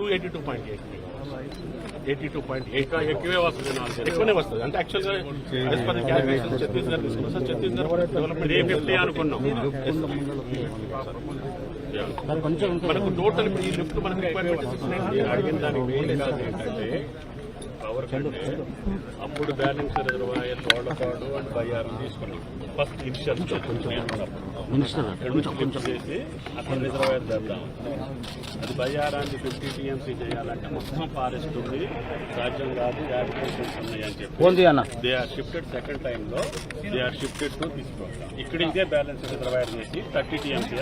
Two eighty two point eight eighty two point eight. ఎక్కువే వస్తుంది తెలిసి. ఎక్కువనే వస్తుంది. అంటే యాక్చువల్గా calculation ఛత్తీస్గఢ్ తీసుకున్నాం sir Chhattisgarh development three fifty అనుకున్నాం. మనకు టోటల్ ఇప్పుడు ఈ లిఫ్ట్ మనకు అడిగిన దానికి మెయిన్ కాదు ఏంటంటే పవర్ కంటే అప్పుడు balance reservoir Thodapadu and Bayyaram తీసుకున్నాం. ఫస్ట్ ఇనిషియల్ కొంచెం చేసి అక్కడ రిజర్వాయర్ చేద్దాం. అది బయ్యారాన్ని ఫిఫ్టీ టీఎంసీ చేయాలంటే మొత్తం ఫారెస్ట్ ఉంది. సాధ్యం కాదు యాప్లికేషన్స్ ఉన్నాయి అని చెప్పి. They are shifted second time లో దే ఆర్ షిఫ్టెడ్ టు తీసుకోవాలి ఇక్కడ ఇదే బ్యాలెన్స్ రిజర్వాయర్ చేసి thirty TMC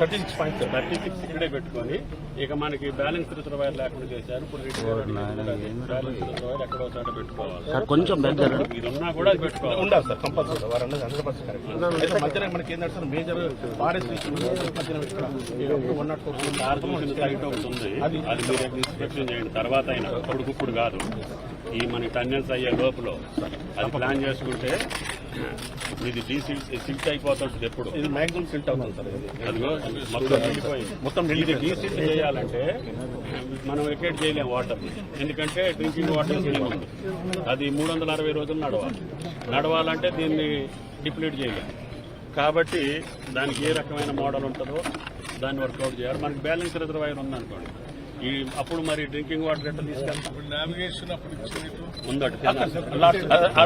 thirty six point thirty six ఇక్కడే పెట్టుకొని ఇక మనకి బ్యాలెన్స్ రిజర్వాయర్ లేకుండా చేశారు. ఇప్పుడు బ్యాలెన్స్ రిజర్వాయర్ ఎక్కడో చోట పెట్టుకోవాలి. కొంచెం ఇది ఉన్నా కూడా అది పెట్టుకోవాలి. ఉండాలి సార్ కంపల్సరీ వారు అన్నది హండ్రెడ్ పర్సెంట్ కరెక్ట్ మధ్యన మనకి ఏంటంటే సార్ మేజర్ ఫారెస్ట్ మధ్యన ఇక్కడ. వన్ నాట్ ఫోర్ సైట్ ఒకటి ఉంది. అది మీరు ఇన్స్పెక్షన్ చేయండి. తర్వాత అయినా ఇప్పుడు కాదు. ఈ మన టన్నెల్స్ అయ్యే లోపల అది ప్లాన్ చేసుకుంటే ఇది డీసిల్ట్ సిల్ట్ అయిపోతుంది ఎప్పుడు. ఇది మ్యాక్సిమం సిల్ట్ అవుతుంది అదిగో మొత్తం మొత్తం ఇది డీసిల్ట్ చేయాలంటే మనం వెకేట్ చేయలేం వాటర్. ఎందుకంటే డ్రింకింగ్ వాటర్ ఉంది అది మూడు వందల అరవై రోజులు నడవాలి. నడవాలంటే దీన్ని డిప్లీట్ చేయలేం. కాబట్టి దానికి ఏ రకమైన మోడల్ ఉంటుందో దాన్ని వర్కౌట్ చేయాలి. మనకి బ్యాలెన్స్ రిజర్వాయర్ ఉందనుకోండి. ఈ అప్పుడు మరి డ్రింకింగ్ వాటర్ ఎట్లా తీసుకెళ్తాం ఉందట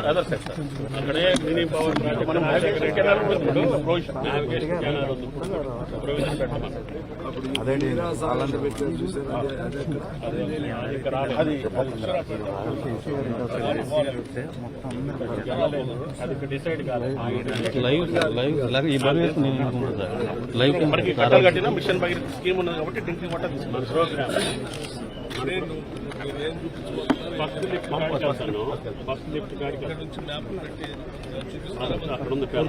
అదర్ అక్కడే మినీ పవర్ ప్రాజెక్ట్ మనం నావిగేషన్ కెనాల్ ఉంది. ఇప్పుడు ప్రొవిజన్ నావిగేషన్ కెనాల్ ప్రొవిజన్ పెట్టమన్నారు. అదే డిసైడ్ కాలేదు లైవ్ ఈ బాగా కట్టిన మిషన్ భగీరథ స్కీమ్ ఉన్నది కాబట్టి డ్రింకింగ్ వాటర్ తీసుకున్నాం ప్రోగ్రామ్ ఫస్ట్ లిఫ్ట్ కాడికి వెళ్తాను ఫస్ట్ లిఫ్ట్ కాడికి నుంచి అక్కడ ఉంది పేరు.